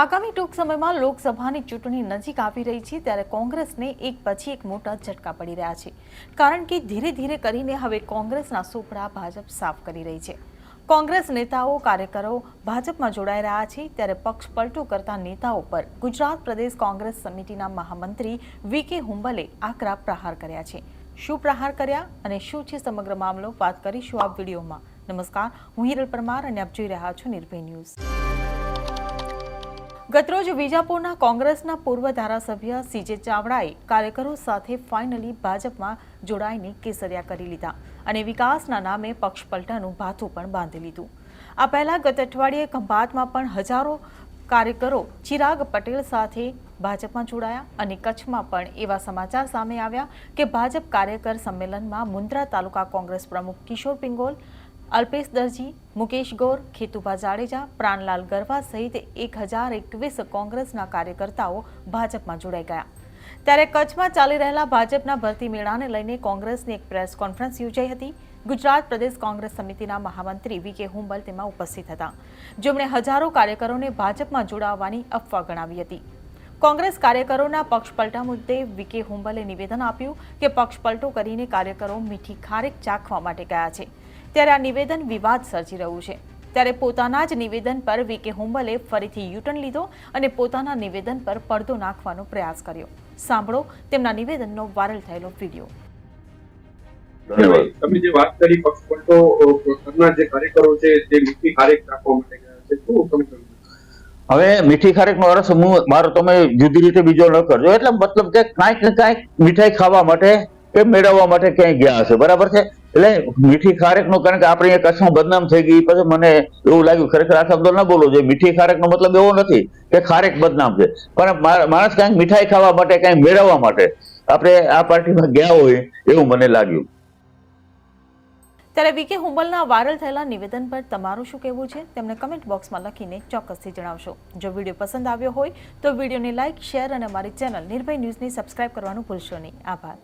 આગામી ટૂંક સમયમાં લોકસભાની ચૂંટણી નજીક આવી રહી છે, ત્યારે કોંગ્રેસને એક પછી એક મોટા ઝટકા પડી રહ્યા છે. કારણ કે ધીરે ધીરે કરીને હવે કોંગ્રેસના સુપડા ભાજપ સાફ કરી રહી છે. કોંગ્રેસ નેતાઓ, કાર્યકરો ભાજપમાં જોડાઈ રહ્યા છે, ત્યારે પક્ષ પલટો કરતા નેતાઓ પર ગુજરાત પ્રદેશ કોંગ્રેસ સમિતિના મહામંત્રી વી કે હુંબલે આકરા પ્રહાર કર્યા છે. શું પ્રહાર કર્યા અને શું છે સમગ્ર મામલો? વાત કરીશું આ વિડીયોમાં. નમસ્કાર, હું હિરલ પરમાર અને આપ જોઈ રહ્યા છો નિર્ભય ન્યૂઝ. ગતરોજ વિજાપુરના કોંગ્રેસના પૂર્વ ધારાસભ્ય સીજે ચાવડાએ કાર્યકરો સાથે ફાઇનલી ભાજપમાં જોડાઈને કેસરિયા કરી લીધા અને વિકાસના નામે પક્ષ પલટાનું ભાથું પણ બાંધી લીધું. આ પહેલા ગત અઠવાડિયે ખંભાતમાં પણ હજારો કાર્યકરો ચિરાગ પટેલ સાથે ભાજપમાં જોડાયા અને કચ્છમાં પણ એવા સમાચાર સામે આવ્યા કે ભાજપ કાર્યકર સંમેલનમાં મુન્દ્રા તાલુકા કોંગ્રેસ પ્રમુખ કિશોર પિંગોલ અલ્પેશ દરજી, મુકેશ ગોર ખેતુભા જાડેજા પ્રાણલાલ ગરવા સહિત એક હજાર એકવીસ કોંગ્રેસના કાર્યકર્તાઓ ભાજપમાં જોડાઈ ગયા. ત્યારે કચ્છમાં ચાલી રહેલા ભાજપના ભરતી મેળાને લઈને કોંગ્રેસની એક પ્રેસ કોન્ફરન્સ યોજાઈ હતી. ગુજરાત પ્રદેશ કોંગ્રેસ સમિતિના મહામંત્રી વી કે હુંબલ તેમાં ઉપસ્થિત હતા. જેમણે હજારો કાર્યકરોને ભાજપમાં જોડાવવાની અફવા ગણાવી હતી. કોંગ્રેસ કાર્યકરોના પક્ષપલટા મુદ્દે વી કે હુંબલે નિવેદન આપ્યું કે પક્ષપલટો કરીને કાર્યકરો મીઠી ખારેક ચાખવા માટે ગયા છે. ત્યારે આ નિવેદન વિવાદ સર્જી રહ્યું છે. ત્યારે પોતાના જ નિવેદન પર વીકે હુંબલે ફરીથી યુટર્ન લીધો અને પોતાના નિવેદન પર પડદો નાખવાનો પ્રયાસ કર્યો. સાંભળો તેમના નિવેદનનો વાયરલ થયેલો વીડિયો. તમે જે વાત કરી પક્ષ પલટો જે કાર્યકરો છે તે મીઠી ખારેક રાખવા માટે ગયા છે. શું તમે કહ્યું? હવે મીઠી ખારેક નો અર્થ હું મારો તમે જુદી રીતે બીજો ન કરજો. એટલે મતલબ કે કાંઈક ને કાંઈક મીઠાઈ ખાવા માટે કે મેળવવા માટે ક્યાંય ગયા હશે. બરાબર છે? એટલે મીઠી ખારેકનું કારણ કે આપણે અહીંયા કચ્છમાં બદનામ થઈ ગઈ. પછી મને એવું લાગ્યું, ખરેખર આ શબ્દો ન બોલવો જોઈએ મીઠી ખારેક નો મતલબ એવો નથી કે ખારેક બદનામ છે. પણ માણસ કાંઈક મીઠાઈ ખાવા માટે, કાંઈક મેળવવા માટે આપણે આ પાર્ટીમાં ગયા હોય એવું મને લાગ્યું. ત્યારે વીકે હુંબલના વાયરલ થયેલા નિવેદન પર તમારું શું કહેવું છે? તેમને કમેન્ટ બોક્સમાં લખીને ચોક્કસથી જણાવશો. જો વીડિયો પસંદ આવ્યો હોય તો વિડીયોને લાઇક શેર અને અમારી ચેનલ નિર્ભય ન્યૂઝની સબસ્ક્રાઇબ કરવાનું ભૂલશો નહીં. આભાર.